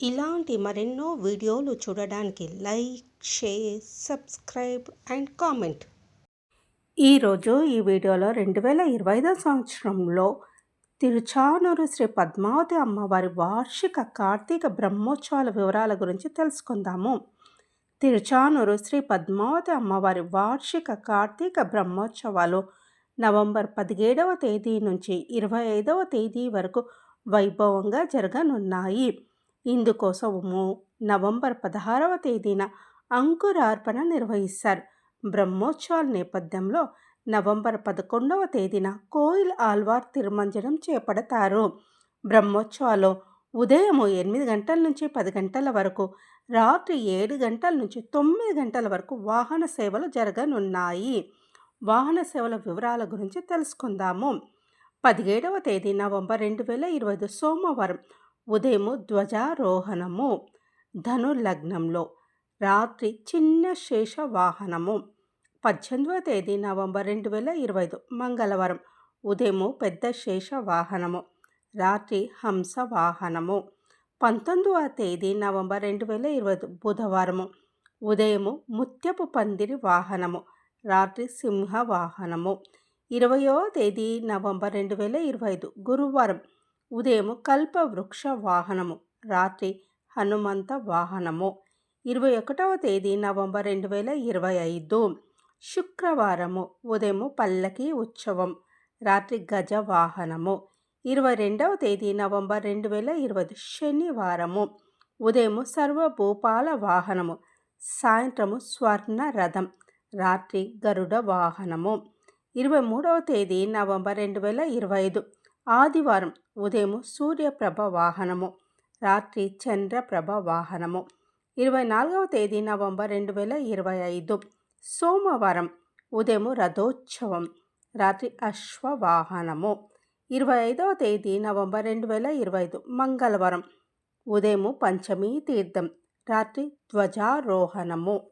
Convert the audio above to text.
ఇలాంటి మరెన్నో వీడియోలు చూడడానికి like share subscribe and comment. ఈరోజు ఈ వీడియోలో రెండు వేల ఇరవై ఐదో సంవత్సరంలో తిరుచానూరు శ్రీ పద్మావతి అమ్మవారి వార్షిక కార్తీక బ్రహ్మోత్సవాల వివరాల గురించి తెలుసుకుందాము. తిరుచానూరు శ్రీ పద్మావతి అమ్మవారి వార్షిక కార్తీక బ్రహ్మోత్సవాలు నవంబర్ పదిహేడవ తేదీ నుంచి ఇరవై ఐదవ తేదీ వరకు వైభవంగా జరగనున్నాయి. ఇందుకోసము నవంబర్ పదహారవ తేదీన అంకురార్పణ నిర్వహిస్తారు. బ్రహ్మోత్సవాల నేపథ్యంలో నవంబర్ పదకొండవ తేదీన కోయిల్ ఆల్వార్ తిరుమంజనం చేపడతారు. బ్రహ్మోత్సవాలు ఉదయం ఎనిమిది గంటల నుంచి పది గంటల వరకు రాత్రి ఏడు గంటల నుంచి తొమ్మిది గంటల వరకు వాహన సేవలు జరగనున్నాయి. వాహన సేవల వివరాల గురించి తెలుసుకుందాము. పదిహేడవ తేదీ నవంబర్ రెండు వేల ఇరవై ఐదు సోమవారం ఉదయము ధ్వజారోహణము ధను లగ్నంలో రాత్రి చిన్న శేష వాహనము పద్దెనిమిదవ తేదీ నవంబర్ రెండు వేల ఇరవై ఐదు మంగళవారం ఉదయము పెద్ద శేష వాహనము రాత్రి హంస వాహనము పంతొమ్మిదవ తేదీ నవంబర్ రెండు వేల ఇరవై ఐదు బుధవారము ఉదయము ముత్యపు పందిరి వాహనము రాత్రి సింహ వాహనము ఇరవయో తేదీ నవంబర్ రెండు వేల ఇరవై ఐదు గురువారం ఉదయము కల్ప వృక్ష వాహనము రాత్రి హనుమంత వాహనము. ఇరవై ఒకటవ తేదీ నవంబర్ రెండు వేల ఇరవై ఐదు. శుక్రవారము ఉదయము పల్లకి ఉత్సవం రాత్రి గజ వాహనము. ఇరవై రెండవ తేదీ నవంబర్ రెండు వేల ఇరవై శనివారము ఉదయము సర్వభూపాల వాహనము సాయంత్రము స్వర్ణ రథం రాత్రి గరుడ వాహనము. ఇరవై మూడవ తేదీ నవంబర్ రెండు వేల ఇరవై ఐదు ఆదివారం ఉదయం సూర్యప్రభ వాహనము రాత్రి చంద్రప్రభ వాహనము. ఇరవై నాలుగవ తేదీ నవంబర్ రెండు వేల ఇరవై ఐదు. సోమవారం ఉదయం రథోత్సవం రాత్రి అశ్వవాహనము. ఇరవై ఐదవ తేదీ నవంబర్ రెండు వేల ఇరవై ఐదు మంగళవారం ఉదయం పంచమీ తీర్థం రాత్రి ధ్వజారోహణము.